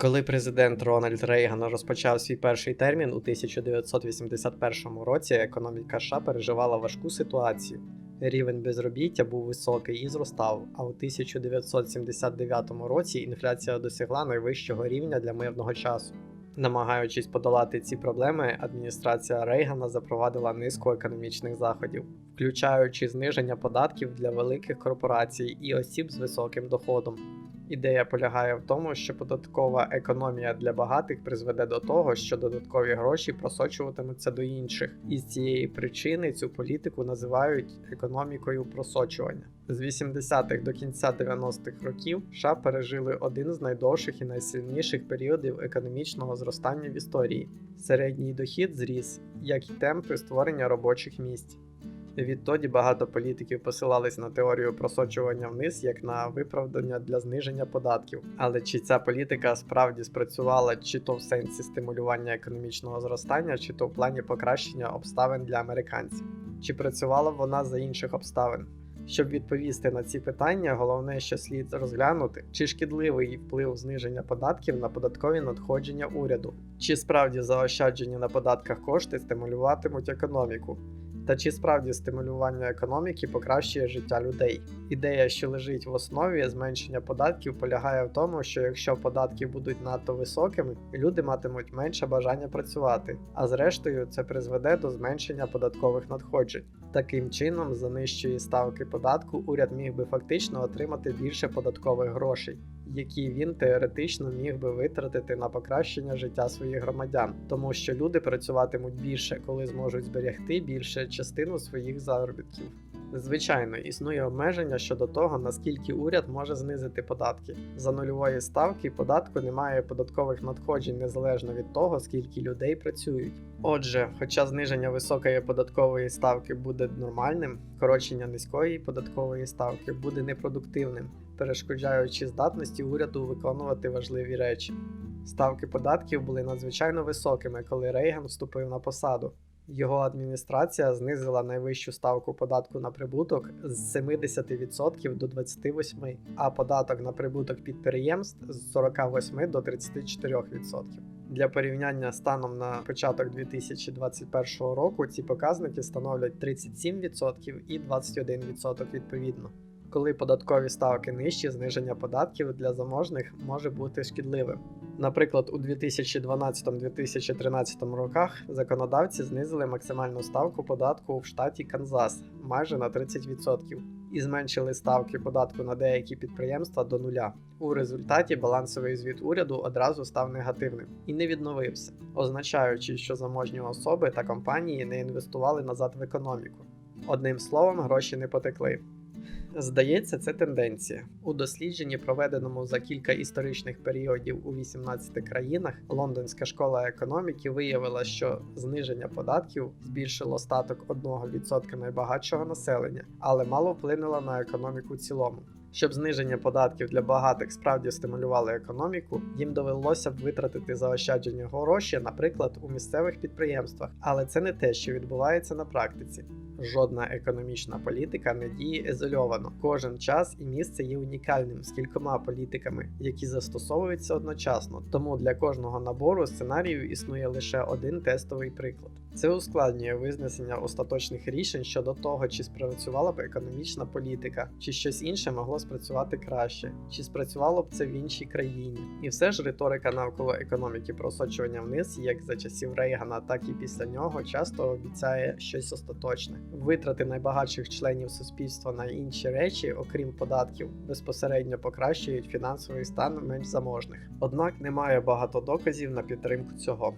Коли президент Рональд Рейган розпочав свій перший термін у 1981 році, економіка США переживала важку ситуацію. Рівень безробіття був високий і зростав, а у 1979 році інфляція досягла найвищого рівня для мирного часу. Намагаючись подолати ці проблеми, адміністрація Рейгана запровадила низку економічних заходів, включаючи зниження податків для великих корпорацій і осіб з високим доходом. Ідея полягає в тому, що податкова економія для багатих призведе до того, що додаткові гроші просочуватимуться до інших, і з цієї причини цю політику називають економікою просочування. З 80-х до кінця 90-х років США пережили один з найдовших і найсильніших періодів економічного зростання в історії. Середній дохід зріс, як і темпи створення робочих місць. Відтоді багато політиків посилались на теорію просочування вниз як на виправдання для зниження податків. Але чи ця політика справді спрацювала, чи то в сенсі стимулювання економічного зростання, чи то в плані покращення обставин для американців? Чи працювала вона за інших обставин? Щоб відповісти на ці питання, головне, що слід розглянути, чи шкідливий вплив зниження податків на податкові надходження уряду, чи справді заощаджені на податках кошти стимулюватимуть економіку. Та чи справді стимулювання економіки покращує життя людей? Ідея, що лежить в основі зменшення податків, полягає в тому, що якщо податки будуть надто високими, люди матимуть менше бажання працювати, а зрештою це призведе до зменшення податкових надходжень. Таким чином, за нижчої ставки податку уряд міг би фактично отримати більше податкових грошей, які він теоретично міг би витратити на покращення життя своїх громадян, тому що люди працюватимуть більше, коли зможуть зберегти більше частину своїх заробітків. Звичайно, існує обмеження щодо того, наскільки уряд може знизити податки. За нульової ставки податку немає податкових надходжень незалежно від того, скільки людей працюють. Отже, хоча зниження високої податкової ставки буде нормальним, скорочення низької податкової ставки буде непродуктивним, перешкоджаючи здатності уряду виконувати важливі речі. Ставки податків були надзвичайно високими, коли Рейган вступив на посаду. Його адміністрація знизила найвищу ставку податку на прибуток з 70% до 28%, а податок на прибуток підприємств з 48 до 34%. Для порівняння станом на початок 2021 року ці показники становлять 37% і 21% відповідно. Коли податкові ставки нижчі, зниження податків для заможних може бути шкідливим. Наприклад, у 2012-2013 роках законодавці знизили максимальну ставку податку в штаті Канзас майже на 30% і зменшили ставки податку на деякі підприємства до нуля. У результаті балансовий звіт уряду одразу став негативним і не відновився, означаючи, що заможні особи та компанії не інвестували назад в економіку. Одним словом, гроші не потекли. Здається, це тенденція. У дослідженні, проведеному за кілька історичних періодів у 18 країнах, Лондонська школа економіки виявила, що зниження податків збільшило статок 1% найбагатшого населення, але мало вплинуло на економіку в цілому. Щоб зниження податків для багатих справді стимулювало економіку, їм довелося б витратити заощаджені гроші, наприклад, у місцевих підприємствах, але це не те, що відбувається на практиці. Жодна економічна політика не діє ізольовано. Кожен час і місце є унікальним з кількома політиками, які застосовуються одночасно. Тому для кожного набору сценарію існує лише один тестовий приклад. Це ускладнює визнесення остаточних рішень щодо того, чи спрацювала б економічна політика, чи щось інше могло спрацювати краще, чи спрацювало б це в іншій країні. І все ж риторика навколо економіки просочування вниз, як за часів Рейгана, так і після нього, часто обіцяє щось остаточне. Витрати найбагатших членів суспільства на інші речі, окрім податків, безпосередньо покращують фінансовий стан менш заможних. Однак немає багато доказів на підтримку цього.